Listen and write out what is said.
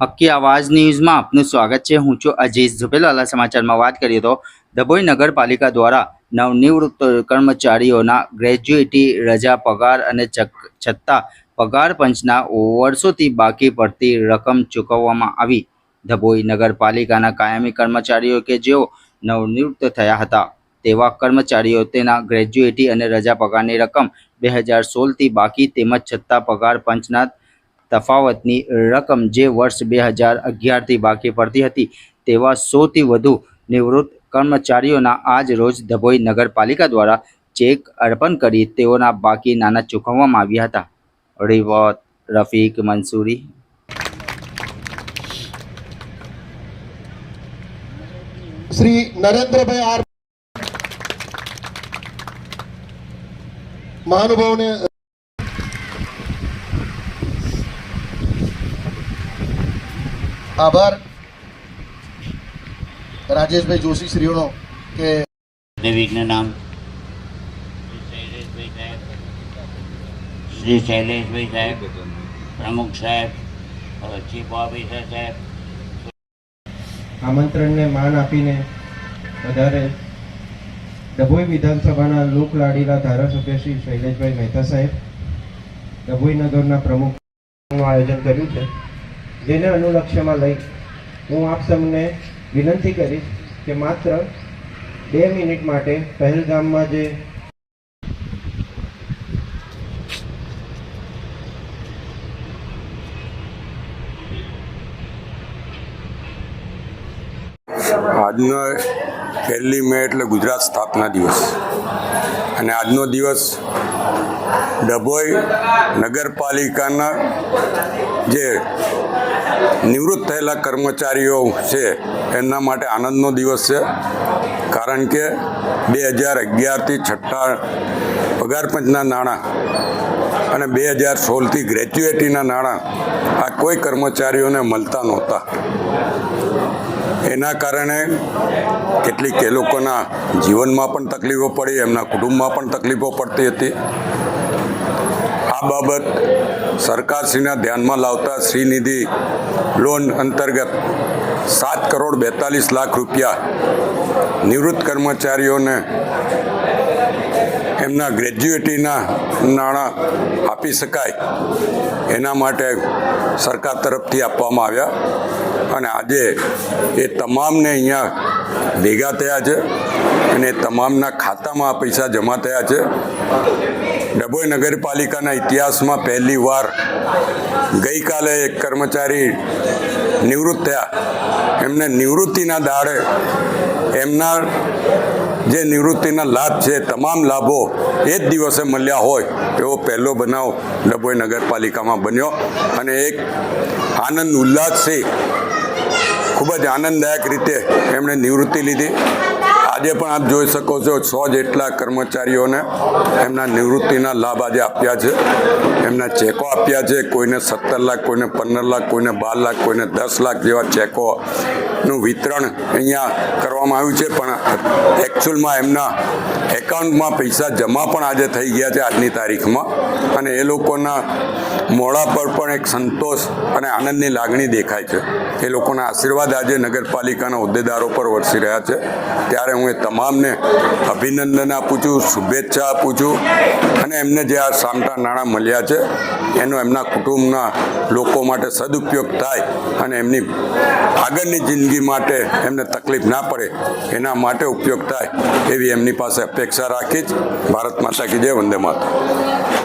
હક્કી આવાજ ન્યૂઝમાં આપનું સ્વાગત છે. હું છું અજીઝ ઝુપેલાલા સમાચારમાં વાત કરીએ તો ડભોઈ નગરપાલિકા દ્વારા નવનિવૃત્ત કર્મચારીઓના ગ્રેજ્યુએટી રજા પગાર અને છત્તા પગાર પંચના વર્ષોથી બાકી પડતી રકમ ચૂકવવામાં આવી. ડભોઈ નગરપાલિકાના કાયમી કર્મચારીઓ કે જેઓ નવનિવૃત્ત થયા હતા, તેવા કર્મચારીઓ તેના ગ્રેજ્યુએટી અને રજા પગારની રકમ બે હજાર સોળથી બાકી તેમજ છત્તા પગાર પંચના તફાવતની રકમ જે વર્ષ બે હજાર અગિયારથી બાકી પડતી હતી તેવા સોથી વધુ નિવૃત્ત કર્મચારીઓના આજ રોજ ધભોઈ નગરપાલિકા દ્વારા ચેક અર્પણ કરી તેઓના બાકી નાણાં ચૂકવવામાં આવ્યા હતા. રિવોત રફીક મંસૂરી. શ્રી નરેન્દ્રભાઈ આર મહાનુભાવને આભાર. રાજેશભાઈ જોશી શ્રીઓનો કે દેવીકનું નામ. શ્રી શૈલેષભાઈ સાહેબ પ્રમુખ સાહેબ ચીફ ઓફિસર સાહેબ. આમંત્રણને માન આપીને વધારે ડભોઈ વિધાનસભાના લોકલાડીલા ધારાસભ્ય શ્રી શૈલેષભાઈ મહેતા સાહેબ ડભોઈ નગરના પ્રમુખનું આયોજન કર્યું છે. જેને અનુલક્ષ્યમાં લઈ હું આપ સૌને વિનંતી કરીશ કે માત્ર બે મિનિટ માટે પહેલગામમાં જે આજનો પહેલી મે એટલે ગુજરાત સ્થાપના દિવસ. અને આજનો દિવસ ડભોઈ નગરપાલિકાના જે નિવૃત્ત થયેલા કર્મચારીઓ છે, એમના માટે આનંદનો દિવસ છે. કારણ કે બે હજાર અગિયારથી છઠ્ઠા પગાર પંચના નાણાં અને બે હજાર સોળથી ગ્રેજ્યુએટીના નાણાં આ કોઈ કર્મચારીઓને મળતા નહોતા. એના કારણે કેટલીક એ લોકોના જીવનમાં પણ તકલીફો પડી, એમના કુટુંબમાં પણ તકલીફો પડતી હતી. આ બાબત સરકારશ્રીના ધ્યાનમાં લાવતા શ્રીનિધિ લોન અંતર્ગત સાત કરોડ બેતાલીસ લાખ રૂપિયા નિવૃત્ત કર્મચારીઓને એમના ગ્રેજ્યુએટીના નાણાં આપી શકાય. એના માટે સરકાર તરફથી આપવામાં આવ્યા અને આજે એ તમામને અહીંયા ભેગા થયા છે અને તમામના ખાતામાં પૈસા જમા થયા છે. ડભોઈ નગરપાલિકાના ઇતિહાસમાં પહેલી વાર ગઈકાલે એક કર્મચારી નિવૃત્ત થયા. એમને નિવૃત્તિના દાડે એમના જે નિવૃત્તિના લાભ છે, તમામ લાભો એ જ દિવસે મળ્યા હોય એવો પહેલો બનાવ ડભોઈ નગરપાલિકામાં બન્યો અને એક આનંદ ઉલ્લાસથી, ખૂબ જ આનંદદાયક રીતે એમણે નિવૃત્તિ લીધી. આજે પણ આપ જોઈ શકો છો સો જેટલા કર્મચારીઓને એમના નિવૃત્તિના લાભ આજે આપ્યા છે. એમના ચેકો આપ્યા છે. કોઈને સત્તર લાખ, કોઈને પંદર લાખ, કોઈને બાર લાખ, કોઈને દસ લાખ જેવા ચેકોનું વિતરણ અહીંયા કરવામાં આવ્યું છે. પણ એકચ્યુઅલમાં એમના એકાઉન્ટમાં પૈસા જમા પણ આજે થઈ ગયા છે આજની તારીખમાં. અને એ લોકોના મોડા પર પણ એક સંતોષ અને આનંદની લાગણી દેખાય છે. એ લોકોના આશીર્વાદ આજે નગરપાલિકાના હોદ્દેદારો પર વરસી રહ્યા છે. ત્યારે હું તમામને અભિનંદન આપું છું, શુભેચ્છા આપું છું. અને એમને જે આ સામટા નાણાં મળ્યા છે, એનો એમના કુટુંબના લોકો માટે સદુપયોગ થાય અને એમની આગળની જિંદગી માટે એમને તકલીફ ના પડે, એના માટે ઉપયોગ થાય એવી એમની પાસે અપેક્ષા રાખી જ ભારત માતા કી જય, વંદે માતા.